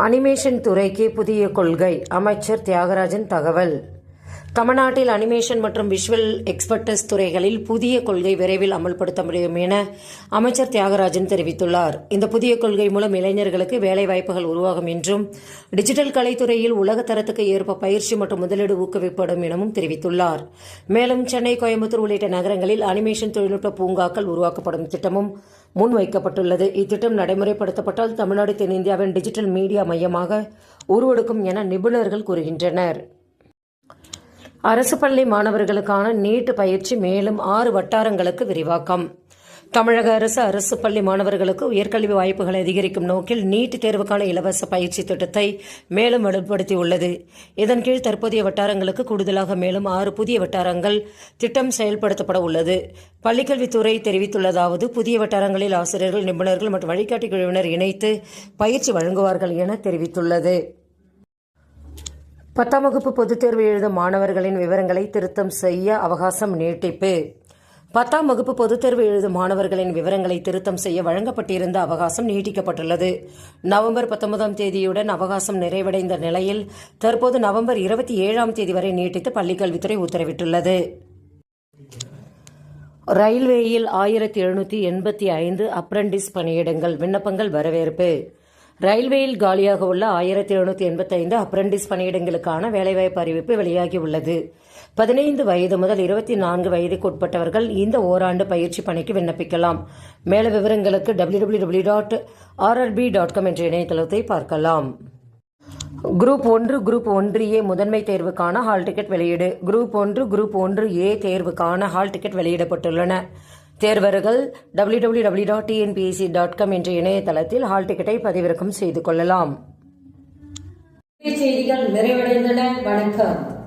Animation துறைக்கு புதிய கொள்கை. அமைச்சர் தியாகராஜன் தகவல். தமிழ்நாட்டில் அனிமேஷன் மற்றும் விஷுவல் எக்ஸ்பர்டஸ் துறைகளில் புதிய கொள்கை விரைவில் அமல்படுத்த முடியும் என அமைச்சர் தியாகராஜன் தெரிவித்துள்ளார். இந்த புதிய கொள்கை மூலம் இளைஞர்களுக்கு வேலைவாய்ப்புகள் உருவாகும் என்றும் டிஜிட்டல் கலைத்துறையில் உலக தரத்துக்கு ஏற்ப பயிற்சி மற்றும் முதலீடு ஊக்குவிக்கப்படும் எனவும் தெரிவித்துள்ளார். மேலும் சென்னை கோயம்புத்தூர் உள்ளிட்ட நகரங்களில் அனிமேஷன் தொழில்நுட்ப பூங்காக்கள் உருவாக்கப்படும் திட்டமும் முன்வைக்கப்பட்டுள்ளது. இத்திட்டம் நடைமுறைப்படுத்தப்பட்டால் தமிழ்நாடு தென்னிந்தியாவின் டிஜிட்டல் மீடியா மையமாக உருவெடுக்கும் என நிபுணர்கள் கூறுகின்றனர். அரசு பள்ளி மாணவர்களுக்கான நீட் பயிற்சி மேலும் ஆறு வட்டாரங்களுக்கு விரிவாக்கம். தமிழக அரசு அரசு பள்ளி மாணவர்களுக்கு உயர்கல்வி வாய்ப்புகளை அதிகரிக்கும் நோக்கில் நீட் தேர்வுக்கான இலவச பயிற்சி திட்டத்தை மேலும் வலுப்படுத்தியுள்ளது. இதன் கீழ் தற்போதைய வட்டாரங்களுக்கு கூடுதலாக மேலும் ஆறு புதிய வட்டாரங்கள் திட்டம் செயல்படுத்தப்பட உள்ளது. பள்ளிக்கல்வித்துறை தெரிவித்துள்ளதாவது புதிய வட்டாரங்களில் ஆசிரியர்கள் நிபுணர்கள் மற்றும் வழிகாட்டி குழுவினர் இணைத்து பயிற்சி வழங்குவார்கள் என தெரிவித்துள்ளது. பத்தாம் வகுப்பு பொதுத் தேர்வு எழுதும் மாணவர்களின் விவரங்களை திருத்தம் செய்ய அவகாசம் நீட்டிப்பு. பத்தாம் வகுப்பு பொதுத் தேர்வு எழுதும் மாணவர்களின் விவரங்களை திருத்தம் செய்ய வழங்கப்பட்டிருந்த அவகாசம் நீட்டிக்கப்பட்டுள்ளது. நவம்பர் பத்தொன்பதாம் தேதியுடன் அவகாசம் நிறைவடைந்த நிலையில் தற்போது நவம்பர் இருபத்தி ஏழாம் தேதி வரை நீட்டித்து பள்ளிக்கல்வித்துறை உத்தரவிட்டுள்ளது. ரயில்வேயில் ஆயிரத்தி எழுநூற்றி எண்பத்தி ஐந்து அப்ரண்டிஸ் பணியிடங்கள் விண்ணப்பங்கள் வரவேற்பு. ரயில்வேயில் காலியாக உள்ள ஆயிரத்தி எழுநூற்றி எண்பத்தைந்து அப்ரண்டிஸ் பணியிடங்களுக்கான வேலைவாய்ப்பு அறிவிப்பு வெளியாகியுள்ளது பதினைந்து வயது முதல் இருபத்தி நான்கு வயதுக்கு உட்பட்டவர்கள் இந்த ஓராண்டு பயிற்சி பணிக்கு விண்ணப்பிக்கலாம். மேல விவரங்களுக்கு W W W dot RRB dot com என்ற இணையதளத்தை பார்க்கலாம். குரூப் ஒன்று குரூப் ஒன்று ஏ முதன்மை தேர்வுக்கான ஹால் டிக்கெட் வெளியீடு. குரூப் ஒன்று குரூப் ஒன்று ஏ தேர்வுக்கான ஹால் டிக்கெட் வெளியிடப்பட்டுள்ளன. தேர்வர்கள் W W W dot TNPSC dot com என்ற இணையதளத்தில் ஹால் டிக்கெட்டை பதிவிறக்கம் செய்து கொள்ளலாம். செய்திகள் நிறைவடைந்தன. வணக்கம்.